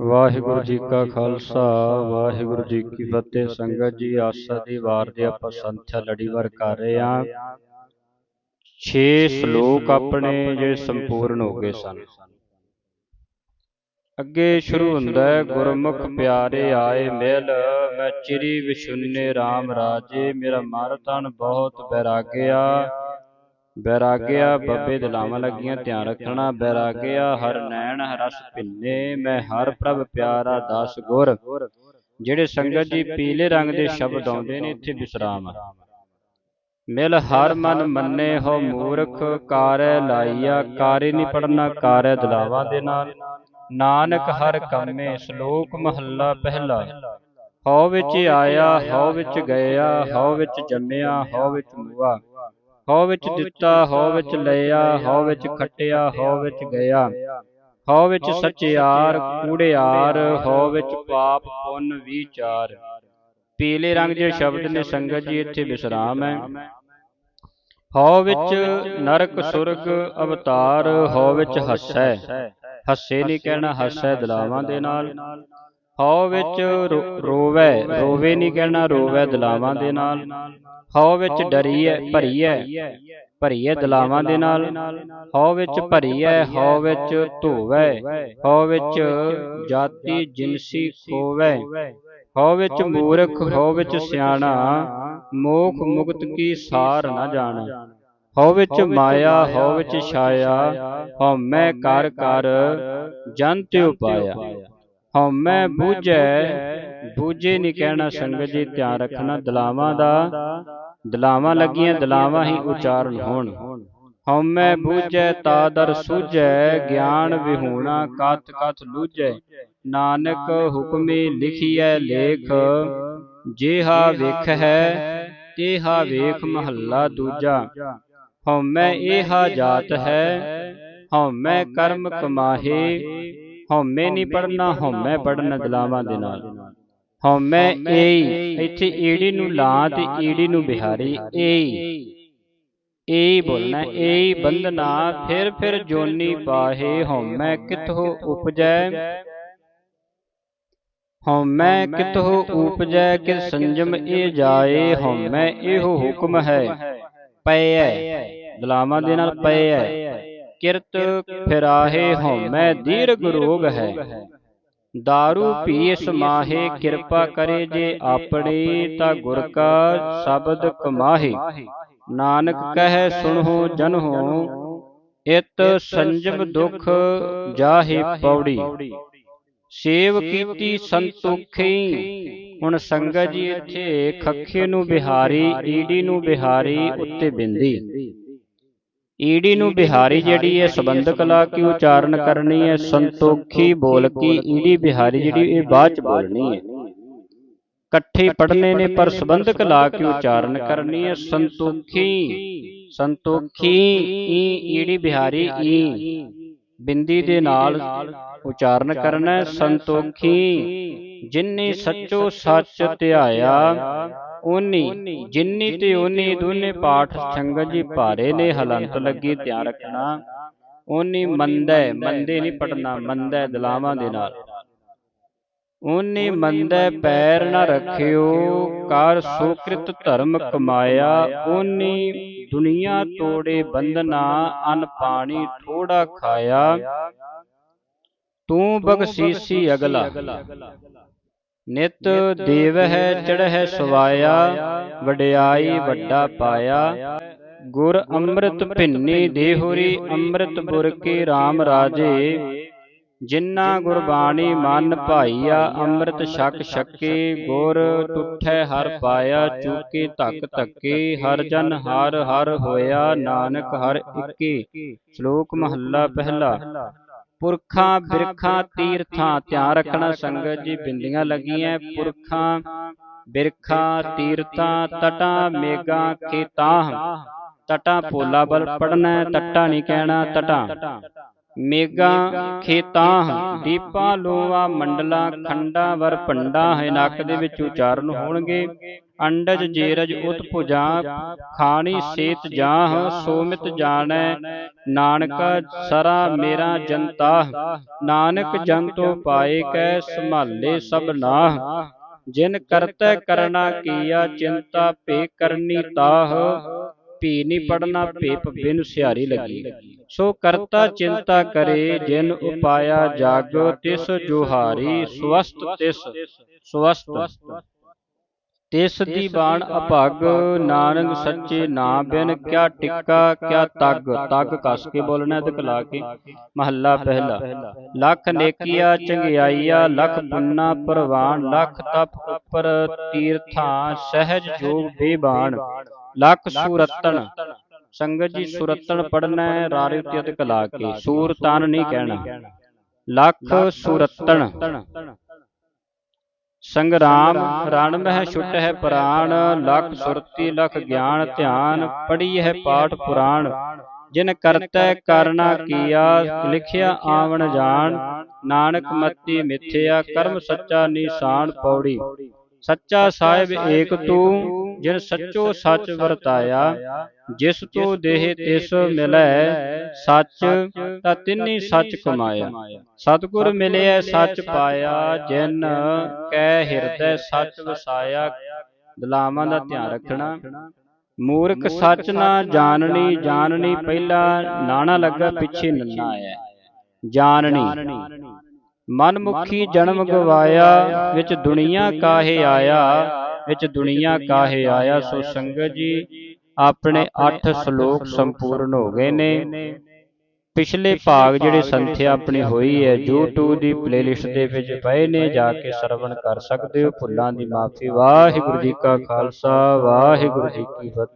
ਵਾਹਿਗੁਰੂ ਜੀ ਕਾ ਖਾਲਸਾ ਵਾਹਿਗੁਰੂ ਜੀ ਕੀ ਫਤਿਹ। ਸੰਗਤ ਜੀ ਆਸਾ ਦੀ ਵਾਰ ਦੇ ਆਪਾਂ ਸੰਥਿਆ ਲੜੀਵਾਰ ਕਰ ਰਹੇ ਹਾਂ। 6 ਸ਼ਲੋਕ ਆਪਣੇ ਜਿਹੜੇ ਸੰਪੂਰਨ ਹੋ ਗਏ ਸਨ। ਅੱਗੇ ਸ਼ੁਰੂ ਹੁੰਦਾ ਹੈ ਗੁਰਮੁਖ ਪਿਆਰੇ ਆਏ ਮਿਲ ਮੈਂ ਚਿਰੀ ਵਿਸ਼ੁੰਨੇ RAM ਰਾਜੇ ਮੇਰਾ ਮਨ ਤਨ ਬਹੁਤ ਬੈਰਾਗਿਆ ਬੈਰਾਗਿਆ ਬੱਬੇ ਦਲਾਵਾਂ ਲੱਗੀਆਂ ਧਿਆਨ ਰੱਖਣਾ। ਬੈਰਾਗਿਆ ਹਰ ਨੈਣ ਰਸ ਭਿੰਨੇ ਮੈਂ ਹਰ ਪ੍ਰਭ ਪਿਆਰਾ ਦਸ ਗੁਰ। ਜਿਹੜੇ ਸੰਗਤ ਜੀ ਪੀਲੇ ਰੰਗ ਦੇ ਸ਼ਬਦ ਆਉਂਦੇ ਨੇ ਇੱਥੇ ਵਿਸਰਾਮ। ਹੈ ਮਿਲ ਹਰ ਮਨ ਮੰਨੇ ਹੋ ਮੂਰਖ ਕਾਰੈ ਲਾਈਆ ਕਾਰੇ ਨਹੀਂ ਪੜਨਾ ਕਾਰੈ ਦਲਾਵਾਂ ਦੇ ਨਾਲ। ਨਾਨਕ ਹਰ ਕੰਮੇ ਸ਼ਲੋਕ ਮਹੱਲਾ ਪਹਿਲਾ। ਹਉ ਵਿੱਚ ਆਇਆ ਹਉ ਵਿੱਚ ਗਿਆ ਹਉ ਵਿੱਚ ਜੰਮਿਆ ਹਉ ਵਿੱਚ ਮੁਆ। ਹਉ ਵਿੱਚ ਦਿੱਤਾ ਹਉ ਵਿੱਚ ਲਿਆ ਹਉ ਵਿੱਚ ਖੱਟਿਆ ਹਉ ਵਿੱਚ ਗਿਆ ਹਉ ਵਿੱਚ ਸਚਿਆਰ ਕੂੜਿਆਰ ਹਉ ਵਿੱਚ ਪਾਪ ਪੁੰਨ ਵਿਚਾਰ ਪੀਲੇ ਰੰਗ ਦੇ ਸ਼ਬਦ ਨੇ ਸੰਗਤ ਜੀ ਇੱਥੇ ਵਿਸਰਾਮ ਹੈ ਹਉ ਵਿੱਚ ਨਰਕ ਸੁਰਗ ਅਵਤਾਰ ਹਉ ਵਿੱਚ ਹੱਸੈ ਹੱਸੇ ਨਹੀਂ ਕਹਿਣਾ ਹੱਸੈ ਦਲਾਵਾਂ ਦੇ ਨਾਲ ਹਉ ਵਿੱਚ ਰੋਵੇ ਰੋਵੇ ਨਹੀਂ ਕਹਿਣਾ ਰੋਵੇ ਦਲਾਵਾਂ ਦੇ ਨਾਲ ਹਉ ਵਿੱਚ ਡਰੀਐ ਭਰੀਐ ਭਰੀਐ ਦਲਾਵਾਂ ਦੇ ਨਾਲ ਹਉ ਵਿੱਚ ਭਰੀਐ ਹਉ ਵਿੱਚ ਧੋਵੈ ਹਉ ਵਿੱਚ ਜਾਤੀ ਜਿਨਸੀ ਖੋਵੈ ਹਉ ਵਿੱਚ ਮੂਰਖ ਹਉ ਵਿੱਚ ਸਿਆਣਾ ਮੋਖ ਮੁਕਤ ਕੀ ਸਾਰ ਨਾ ਜਾਣ ਹਉ ਵਿੱਚ ਮਾਇਆ ਹਉ ਵਿੱਚ ਛਾਇਆ ਹਉ ਮੈਂ ਕਰ ਕਰ ਜਨ ਤਿਉ ਪਾਇਆ ਹਉ ਮੈਂ ਬੂਝੈ ਬੂਝੇ ਨਹੀਂ ਕਹਿਣਾ ਸੰਗਤ ਜੀ ਧਿਆਨ ਰੱਖਣਾ ਦਲਾਵਾਂ ਦਾ ਦਲਾਵਾਂ ਲੱਗੀਆਂ ਦਲਾਵਾਂ ਹੀ ਉਚਾਰਨ ਹੋਣ। ਹਉਮੈ ਬੂਝੈ ਤਾਦਰ ਸੂਝੈ ਗਿਆਨ ਵਿਹੂਣਾ ਕਥ ਕਥ ਲੂਝੈ। ਨਾਨਕ ਹੁਕਮੇ ਲਿਖੀਐ ਲੇਖ ਜੇਹਾ ਵੇਖ ਹੈ ਤੇਹਾ ਵੇਖ ਮਹੱਲਾ ਦੂਜਾ। ਹਉਮੈ ਇਹਾ ਜਾਤ ਹੈ ਹਉਮੈ ਕਰਮ ਕਮਾਹੇ ਹਉਮੈ ਨਹੀਂ ਪੜਨਾ ਹਉਮੈ ਪੜਨਾ ਦਲਾਵਾਂ ਦੇ ਨਾਲ। ਹਉਮੈ ਏਈ ਇੱਥੇ ਈੜੀ ਨੂੰ ਲਾਂ ਤੇ ਈੜੀ ਨੂੰ ਬਿਹਾਰੀ ਏਈ। ਏਈ ਬੋਲਣਾ ਏਈ ਬੰਦਨਾ ਫਿਰ ਫਿਰ ਜੋਨੀ ਪਾਹੇ ਹਉਮੈ ਕਿਤਹੁ ਉਪਜੈ? ਹਉਮੈ ਕਿਤਹੁ ਉਪਜੈ? ਕਿ ਸੰਜਮ ਇਹ ਜਾਏ? ਹਉਮੈ ਇਹੋ ਹੁਕਮ ਹੈ। ਪਇਐ ਦਲਾਵਾਂ ਦੇ ਨਾਲ ਪਇਐ ਕਿਰਤ ਫਿਰਾਹੇ ਹਉਮੈ ਦੀਰਘ ਰੋਗ ਹੈ। दारू ਪੀ ਸਮਾਹੇ ਕਿਰਪਾ ਕਰੇ ਜੇ ਆਪਣੇ ਤਾਂ ਗੁਰ ਕਾ ਸ਼ਬਦ ਕਮਾਹੇ। ਨਾਨਕ ਕਹੈ ਸੁਣੋ ਜਨੋ। ਇਤ ਸੰਜਮ ਦੁਖ ਜਾਹੇ ਪੌੜੀ। ਸੇਵ ਕੀਤੀ ਸੰਤੋਖੀ। ਹੁਣ ਸੰਗਤ ਜੀ ਇੱਥੇ ਖੱਖੇ ਨੂੰ ਬਿਹਾਰੀ ਈੜੀ ਨੂੰ ਬਿਹਾਰੀ ਉੱਤੇ ਬਿੰਦੀ। ਈੜੀ ਨੂੰ ਬਿਹਾਰੀ ਜਿਹੜੀ ਹੈ ਸਬੰਧਕ ਲਾ ਕੇ ਉਚਾਰਨ ਕਰਨੀ ਹੈ ਸੰਤੋਖੀ ਬੋਲ ਕੇ ਈੜੀ ਬਿਹਾਰੀ ਜਿਹੜੀ ਇਹ ਬਾਅਦ ਚ ਬੋਲਣੀ ਹੈ। ਇਕੱਠੇ ਪੜਨੇ ਨੇ ਪਰ ਸਬੰਧਕ ਲਾ ਕੇ ਉਚਾਰਨ ਕਰਨੀ ਹੈ ਸੰਤੋਖੀ। ਸੰਤੋਖੀ। ਈ ਈੜੀ ਬਿਹਾਰੀ ਈ। ਬਿੰਦੀ ਦੇ ਨਾਲ ਉਚਾਰਨ ਕਰਨਾ ਸੰਤੋਖੀ। ਜਿਨਨੇ ਸੱਚੋ ਸੱਚ ਧਿਆਇਆ ਓਨੀ ਜਿੰਨੀ ਤੇ ਓਨੀ ਦੋਨੇ ਪਾਠ ਸੰਗਤ ਜੀ ਭਾਰੇ ਨੇ ਹਲੰਤ ਲੱਗੀ ਧਿਆਨ ਰੱਖਣਾ। ਓਨੀ ਮੰਦੈ ਮੰਦੇ ਨਹੀਂ ਪੜਨਾ ਮੰਦੈ ਦਲਾਵਾਂ ਦੇ ਨਾਲ। ਓਨੀ ਮੰਦੈ ਪੈਰ ਨਾ ਰੱਖਿਓ ਕਰ ਸੁਕ੍ਰਿਤ ਧਰਮ ਕਮਾਇਆ। ਓਨੀ ਦੁਨੀਆ ਤੋੜੇ ਬੰਦਨਾ ਅਨ ਪਾਣੀ ਥੋੜਾ ਖਾਇਆ। ਤੂੰ ਬਖਸ਼ੀਸੀ ਅਗਲਾ। ਨਿਤ ਦੇਵ ਹੈ ਚੜ੍ਹੈ ਸਵਾਇਆ ਵਡਿਆਈ ਵੱਡਾ ਪਾਇਆ। ਗੁਰ ਅੰਮ੍ਰਿਤ ਭਿੰਨੀ ਦੇਹੁਰੀ ਅੰਮ੍ਰਿਤ ਬੁਰ ਕੇ RAM ਰਾਜੇ। ਜਿਨ੍ਹਾਂ ਗੁਰਬਾਣੀ ਮਨ ਭਾਈਆ ਅੰਮ੍ਰਿਤ ਛਕ ਛਕੇ ਗੁਰ ਟੁੱਠੈ ਹਰ ਪਾਇਆ ਚੂਕੇ ਧੱਕ ਧੱਕੇ ਹਰ ਜਨ ਹਰ ਹਰ ਹੋਇਆ ਨਾਨਕ ਹਰ ਇੱਕੇ। ਸ਼ਲੋਕ ਮਹੱਲਾ ਪਹਿਲਾ। ਪੁਰਖਾਂ ਬਿਰਖਾਂ ਤੀਰਥਾਂ ਧਿਆਨ ਰੱਖਣਾ ਸੰਗਤ ਜੀ ਬਿੰਦੀਆਂ ਲੱਗੀਆਂ ਪੁਰਖਾਂ ਬਿਰਖਾਂ ਤੀਰਥਾਂ ਤਟਾਂ ਮੇਗਾ ਖੇਤਾਂ ਤਟਾਂ ਪੋਲਾ ਬਲ ਪੜਨਾ ਟੱਟਾ ਨਹੀਂ ਕਹਿਣਾ ਤਟਾਂ। ਮੇਗਾ ਖੇਤਾਂ ਦੀਪਾਂ ਲੋਆ ਮੰਡਲਾਂ, ਖੰਡਾਂ ਵਰ ਭੰਡਾਂ ਹੈ। ਨੱਕ ਦੇ ਵਿੱਚ ਉਚਾਰਨ ਹੋਣਗੇ। ਅੰਡਜ ਜੇਰਜ ਉਤ ਖਾਣੀ ਸੇਤ ਜਾਹ, ਸੋਮਿਤ ਜਾਣੈ, ਨਾਨਕ ਸਰਾ ਮੇਰਾ ਜਨਤਾ ਨਾਨਕ ਜਨ ਤੋ ਪਾਏ ਕੈ ਸੰਭਾਲੇ ਸਭ ਨਾਹ। ਜਿਨ ਕਰਤੈ ਕਰਨਾ ਕੀਆ, ਚਿੰਤਾ ਭੇ ਕਰਨੀ ਤਾਹ। ਭੀ ਨੀ ਪੜਨਾ ਭੇਪ ਬਿਨ ਸਿਹਾਰੀ ਲੱਗੀ। ਸੋ ਕਰਤਾ ਚਿੰਤਾ ਕਰੇ ਜਿਨ ਉਪਾਇਆ ਜਗ ਤਿਸ ਜੁਹਾਰੀ ਸਵਸਤ ਤਿਸ ਸਵਸਤ। ਤਿਸ ਦੀ ਬਾਣ ਅਭਗ ਨਾਨਕ ਸੱਚੇ ਨਾਮ ਬਿਨ ਕਿਆ ਟਿੱਕਾ ਕਿਆ ਤਗ ਤਗ ਕਸ ਕੇ ਬੋਲਣਾ ਤੇ ਕਲਾ ਕੇ। ਮਹੱਲਾ ਪਹਿਲਾ। ਲੱਖ ਨੇਕੀਆ ਚੰਗਿਆਈਆ ਲੱਖ ਪੁੰਨਾ ਪ੍ਰਵਾਨ ਲੱਖ ਤਪ ਉਪਰ ਤੀਰਥਾਂ ਸਹਿਜ ਜੋਗ ਬੇਬਾਨ ਲੱਖ ਸੂਰਤਨ ਸੰਗਤ ਜੀ ਸੁਰਤਨ ਪੜਨਾ ਹੈ ਰਾਰੇ ਉੱਤੇ ਅਤੇ ਕਲਾ ਕੇ। ਸੂਰ ਤਨ ਨਹੀਂ ਕਹਿਣਾ। ਲੱਖ ਸੁਰਤਨ ਸੰਗਰਾਮ ਰਣ ਮਹਿ ਛੁਟ ਹੈ ਪ੍ਰਾਣ ਲਖ ਸੁਰਤੀ ਲਖ ਗਿਆਨ ਧਿਆਨ ਪੜੀ ਹੈ ਪਾਠ ਪੁਰਾਣ। ਜਿਨ ਕਰਤੈ ਕਰਨਾ ਕੀਆ ਲਿਖਿਆ ਆਵਣ ਜਾਣ। ਨਾਨਕ ਮਤੀ ਮਿਥਿਆ ਕਰਮ ਸੱਚਾ ਨਿਸ਼ਾਨ ਪੌੜੀ। ਸੱਚਾ ਸਾਹਿਬ ਏਕ ਤੂੰ ਜਿਨ ਸੱਚੋ ਸੱਚ ਵਰਤਾਇਆ ਜਿਸ ਤੋ ਦੇਹ ਤਿਸ ਮਿਲੈ ਸੱਚ ਤਾਂ ਤਿੰਨੀ ਸੱਚ ਕਮਾਇਆ। ਸਤਿਗੁਰ ਮਿਲਿਆ ਸੱਚ ਪਾਇਆ ਜਿਨ ਕੈ ਹਿਰਦੈ ਸੱਚ ਵਸਾਇਆ। ਦਲਾਵਾਂ ਦਾ ਧਿਆਨ ਰੱਖਣਾ। ਮੂਰਖ ਸੱਚ ਨਾ ਜਾਣਨੀ ਜਾਣਨੀ ਪਹਿਲਾ ਨਾਣਾ ਲੱਗਾ ਪਿੱਛੇ ਨੰਨਾ ਆਇਆ ਜਾਣਨੀ। ਮਨਮੁਖੀ ਜਨਮ ਗਵਾਇਆ ਵਿੱਚ ਦੁਨੀਆ ਕਾਹੇ ਆਇਆ। ਵਿੱਚ ਦੁਨੀਆ ਕਾਹੇ ਆਇਆ, ਸੋ ਸੰਗਤ ਜੀ, ਆਪਣੇ 8 ਸ਼ਲੋਕ ਸੰਪੂਰਨ ਹੋ ਗਏ ਨੇ। ਪਿਛਲੇ ਭਾਗ ਜਿਹੜੇ ਸੰਥਿਆ ਆਪਣੀ ਹੋਈ ਹੈ, YouTube ਦੀ ਪਲੇਲਿਸਟ ਦੇ ਵਿੱਚ ਪਏ ਨੇ, ਜਾ ਕੇ ਸਰਵਣ ਕਰ ਸਕਦੇ ਹੋ। ਭੁੱਲਾਂ ਦੀ ਮਾਫੀ। ਵਾਹਿਗੁਰੂ ਜੀ ਕਾ ਖਾਲਸਾ, ਵਾਹਿਗੁਰੂ ਜੀ ਕੀ ਫਤਿਹ।